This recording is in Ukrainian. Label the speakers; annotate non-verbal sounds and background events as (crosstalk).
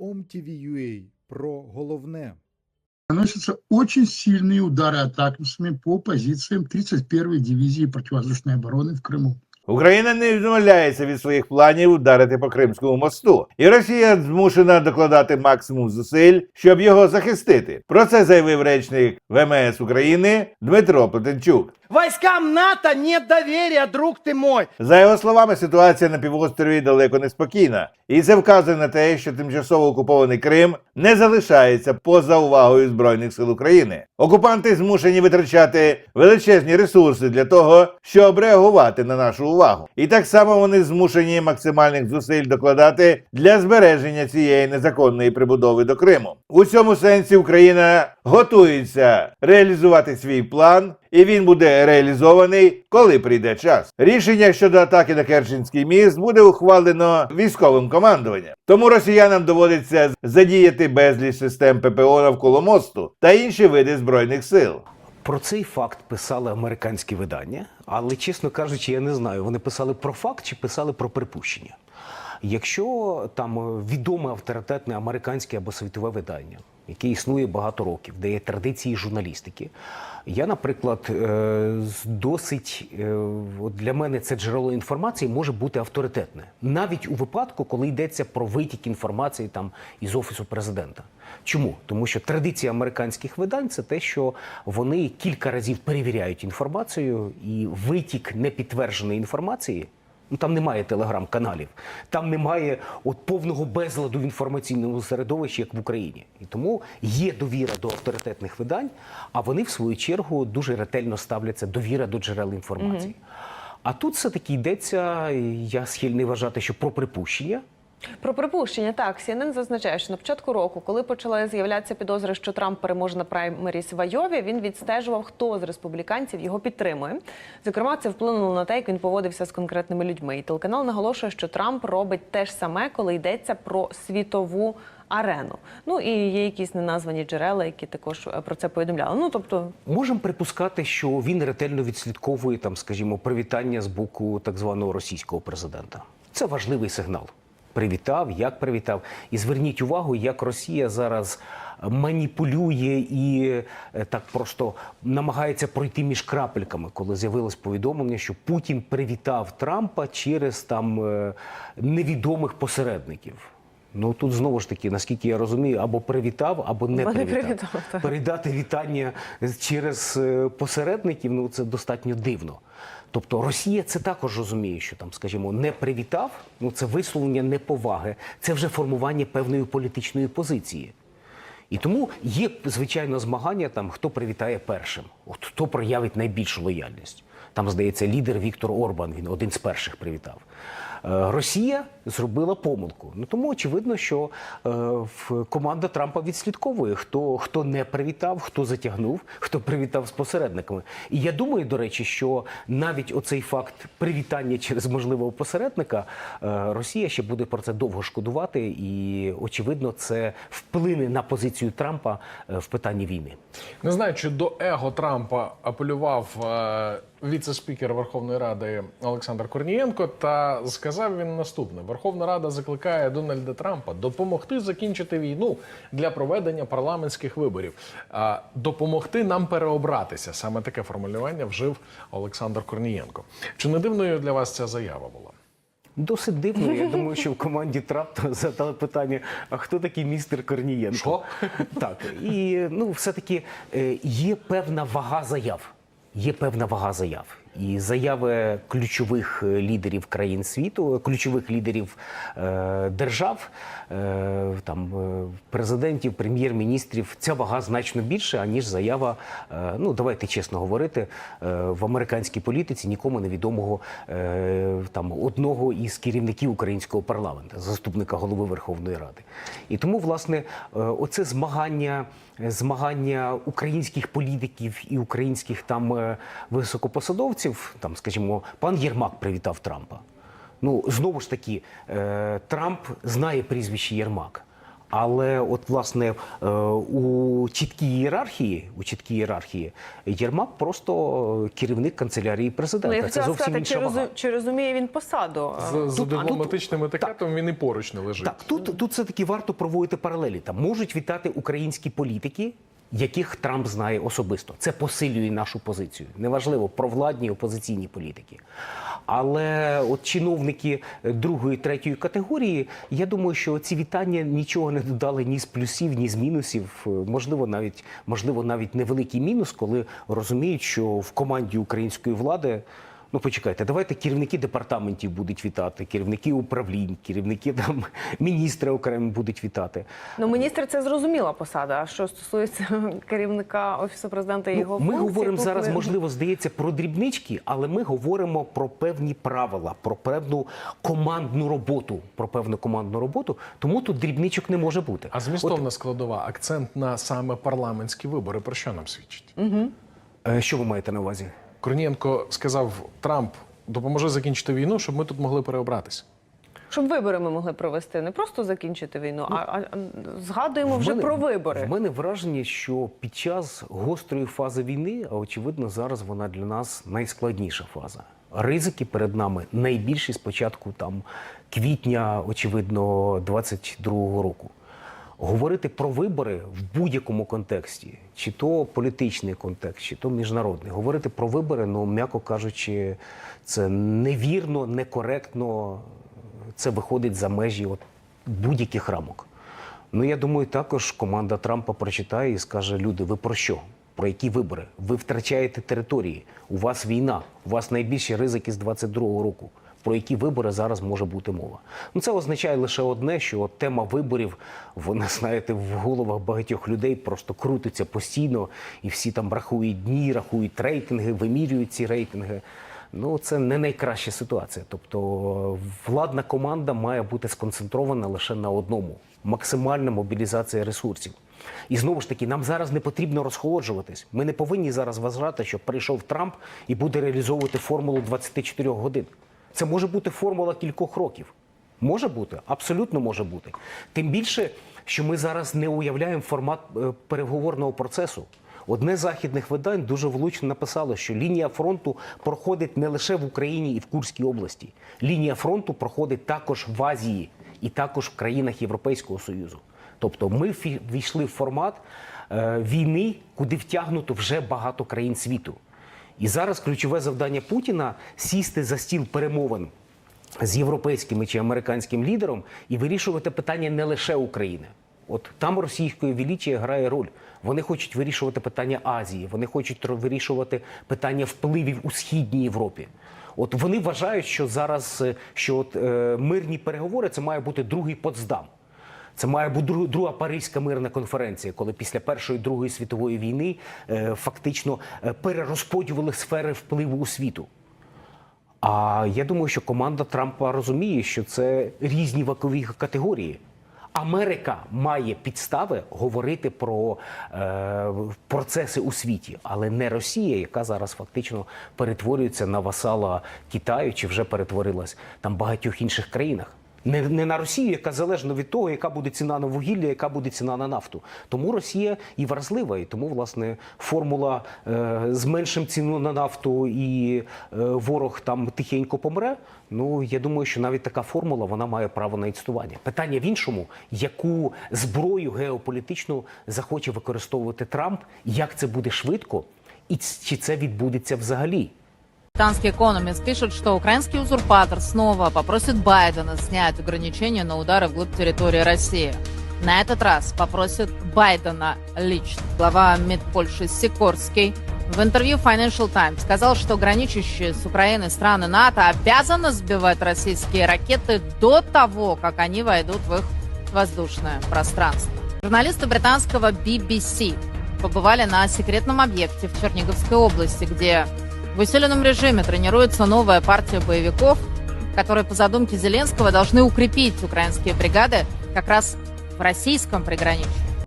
Speaker 1: OMTV.ua про головне.
Speaker 2: наносятся очень сильные удары атакамсами по позициям 31-й дивизии противовоздушной обороны в Крыму.
Speaker 3: Україна не відмовляється від своїх планів ударити по Кримському мосту, і Росія змушена докладати максимум зусиль, щоб його захистити. Про це заявив речник ВМС України Дмитро Плетенчук.
Speaker 4: Войскам НАТО нет доверия, друг ты мой.
Speaker 3: За його словами, ситуація на півострові далеко не спокійна, і це вказує на те, що тимчасово окупований Крим не залишається поза увагою збройних сил України. Окупанти змушені витрачати величезні ресурси для того, щоб реагувати на нашу увагу. І так само вони змушені максимальних зусиль докладати для збереження цієї незаконної прибудови до Криму. У цьому сенсі Україна готується реалізувати свій план, і він буде реалізований, коли прийде час. Рішення щодо атаки на Керченський міст буде ухвалено військовим командуванням. Тому росіянам доводиться задіяти безліч систем ППО навколо мосту та інші види збройних сил.
Speaker 5: Про цей факт писали американські видання, але, чесно кажучи, я не знаю, вони писали про факт чи писали про припущення. Якщо там е, відоме авторитетне американське або світове видання, яке існує багато років, де є традиції журналістики, я, наприклад, е, досить е, для мене це джерело інформації може бути авторитетне, навіть у випадку, коли йдеться про витік інформації там із офісу президента. Чому? Тому що традиція американських видань це те, що вони кілька разів перевіряють інформацію, і витік непідтвердженої інформації. Ну там немає телеграм-каналів, там немає от повного безладу в інформаційному середовищі, як в Україні. І тому є довіра до авторитетних видань, а вони в свою чергу дуже ретельно ставляться довіра до джерел інформації. А тут все-таки йдеться, я схильний вважати, що про припущення.
Speaker 6: Про припущення так CNN зазначає, що на початку року, коли почали з'являтися підозри, що Трамп переможе на праймеріс в Айові, він відстежував, хто з республіканців його підтримує. Зокрема, це вплинуло на те, як він поводився з конкретними людьми. І телеканал наголошує, що Трамп робить те ж саме, коли йдеться про світову арену. Ну і є якісь неназвані джерела, які також е, про це повідомляли. Ну тобто,
Speaker 5: Можемо припускати, що він ретельно відслідковує там, скажімо, привітання з боку так званого російського президента. Це важливий сигнал. Привітав, як привітав. І зверніть увагу, як Росія зараз маніпулює і е, так просто намагається пройти між крапельками, коли з'явилось повідомлення, що Путін привітав Трампа через там е, невідомих посередників. Ну тут знову ж таки, наскільки я розумію, або привітав, або не
Speaker 6: не
Speaker 5: привітав.
Speaker 6: привітав.
Speaker 5: Передати вітання через е, посередників ну це достатньо дивно. Тобто Росія це також розуміє, що там, скажімо, не привітав, ну це висловлення неповаги, це вже формування певної політичної позиції. І тому є, звичайно, змагання там, хто привітає першим, от хто проявить найбільшу лояльність. Там, здається, лідер Віктор Орбан, він один з перших привітав. Е, Росія зробила помилку. Ну тому очевидно, що е, команда Трампа відслідковує, хто, хто не привітав, хто затягнув, хто привітав з посередниками. І я думаю, до речі, що навіть оцей факт привітання через можливого посередника е, Росія ще буде про це довго шкодувати, і очевидно, це вплине на позицію Трампа в питанні війни.
Speaker 7: Не знаю, чи до его Трампа апелював віце-спікер Верховної Ради Олександр Корнієнко, та сказав він наступне: Верховна Рада закликає Дональда Трампа допомогти закінчити війну для проведення парламентських виборів, а допомогти нам переобратися. Саме таке формулювання вжив Олександр Корнієнко. Чи не дивною для вас ця заява була?
Speaker 5: Досить дивно. Я думаю, що в команді Трампа задали питання: а хто такий містер Корнієнко?
Speaker 7: Що?
Speaker 5: Так, і ну, все-таки е, є певна вага заяв. Є певна вага заяв. І заяви ключових е, лідерів країн світу, ключових лідерів е, держав, е, там е, президентів, прем'єр-міністрів, ця вага значно більша, аніж заява. Ну давайте чесно говорити, в американській політиці нікому невідомого е, там одного із керівників українського парламенту, заступника голови Верховної Ради. І тому, власне, оце змагання, змагання українських політиків і українських там е, високопосадовців, там, скажімо, пан Єрмак привітав Трампа. Ну, знову ж таки, е, Трамп знає прізвище Єрмак. Але от власне е, у чіткій ієрархії, у чіткій ієрархії, Єрмак просто керівник канцелярії
Speaker 6: Ну,
Speaker 5: президента.
Speaker 6: я
Speaker 5: Це зовсім
Speaker 6: сказати,
Speaker 5: інша
Speaker 6: чи,
Speaker 5: вага.
Speaker 6: чи розуміє він посаду?
Speaker 5: Тут- а тут-
Speaker 7: дипломатичним етикетом він і поруч не лежить.
Speaker 5: Так, тут, тут все-таки варто проводити паралелі. Там можуть вітати українські політики, яких Трамп знає особисто. Це посилює нашу позицію. Неважливо, провладні опозиційні політики. Але от чиновники другої, третьої категорії, я думаю, що ці вітання нічого не додали ні з плюсів, ні з мінусів. Можливо, навіть можливо, навіть невеликий мінус, коли розуміють, що в команді української влади. Ну, почекайте, давайте керівники департаментів будуть вітати, керівники управлінь, керівники там (laughs) міністри окремо будуть вітати.
Speaker 6: Ну, міністр це зрозуміла посада. А що стосується (laughs) керівника офісу президента і його
Speaker 5: Ну, ми говоримо
Speaker 6: тут
Speaker 5: зараз,
Speaker 6: ви-
Speaker 5: можливо, здається, про дрібнички, але ми говоримо про певні правила, про певну командну роботу. Про певну командну роботу. Тому тут дрібничок не може бути.
Speaker 7: А змістовна складова, акцент на саме парламентські вибори. Про що нам свідчить?
Speaker 5: Е, Що ви маєте на увазі?
Speaker 7: Корнієнко сказав Трамп, допоможи закінчити війну, щоб ми тут могли переобратися.
Speaker 6: Щоб вибори ми могли провести, не просто закінчити війну, а, а а згадуємо вже
Speaker 5: мене-
Speaker 6: про вибори.
Speaker 5: В мене враження, що під час гострої фази війни, а очевидно, зараз вона для нас найскладніша фаза. Ризики перед нами найбільші з початку там квітня, очевидно, 22-го року. Говорити про вибори в будь-якому контексті, чи то політичний контекст, чи то міжнародний. Говорити про вибори, ну м'яко кажучи, це невірно, некоректно. Це виходить за межі от будь-яких рамок. Ну я думаю, також команда Трампа прочитає і скаже: люди, ви про що? Про які вибори? Ви втрачаєте території. У вас війна, у вас найбільші ризики з 22-го року. Про які вибори зараз може бути мова? Ну це означає лише одне, що тема виборів, вона знаєте, в головах багатьох людей просто крутиться постійно, і всі там рахують дні, рахують рейтинги, вимірюють ці рейтинги. Ну, це не найкраща ситуація. Тобто владна команда має бути сконцентрована лише на одному максимальна мобілізація ресурсів. І знову ж таки, нам зараз не потрібно розхолоджуватись. Ми не повинні зараз вважати, що прийшов Трамп і буде реалізовувати формулу 24 годин. Це може бути формула кількох років. Може бути, абсолютно може бути. Тим більше, що ми зараз не уявляємо формат е, переговорного процесу. Одне з західних видань дуже влучно написало, що лінія фронту проходить не лише в Україні і в Курській області. Лінія фронту проходить також в Азії і також в країнах Європейського Союзу. Тобто ми війшли в формат е, війни, куди втягнуто вже багато країн світу. І зараз ключове завдання Путіна сісти за стіл перемовин з європейським чи американським лідером і вирішувати питання не лише України. От там російської величія грає роль. Вони хочуть вирішувати питання Азії, вони хочуть вирішувати питання впливів у східній Європі. От вони вважають, що зараз е, що от, е, мирні переговори це має бути другий Потсдам. Це має бути друг- друга Паризька мирна конференція, коли після Першої Другої світової війни е, фактично е, перерозподілили сфери впливу у світу. А я думаю, що команда Трампа розуміє, що це різні вікові категорії. Америка має підстави говорити про е, процеси у світі, але не Росія, яка зараз фактично перетворюється на васала Китаю чи вже перетворилась там багатьох інших країнах. Не, не на Росію, яка залежна від того, яка буде ціна на вугілля, яка буде ціна на нафту. Тому Росія і вразлива, і тому власне формула е, зменшимо ціну на нафту і е, ворог там тихенько помре. Ну я думаю, що навіть така формула вона має право на існування. Питання в іншому, яку зброю геополітичну захоче використовувати Трамп, як це буде швидко, і чи це відбудеться взагалі.
Speaker 8: Британский экономист пишет, что украинский узурпатор снова попросит Байдена снять ограничения на удары вглубь территории России. На этот раз попросит Байдена лично. Глава МИД Польши Сикорский в интервью Financial Times сказал, что граничащие с Украиной страны НАТО обязаны сбивать российские ракеты до того, как они войдут в их воздушное пространство. Журналисты британского BBC побывали на секретном объекте в Черниговской области, где в усиленном режиме тренируется новая партия боевиков, которые по задумке Зеленского должны укрепить украинские бригады как раз в российском приграничье.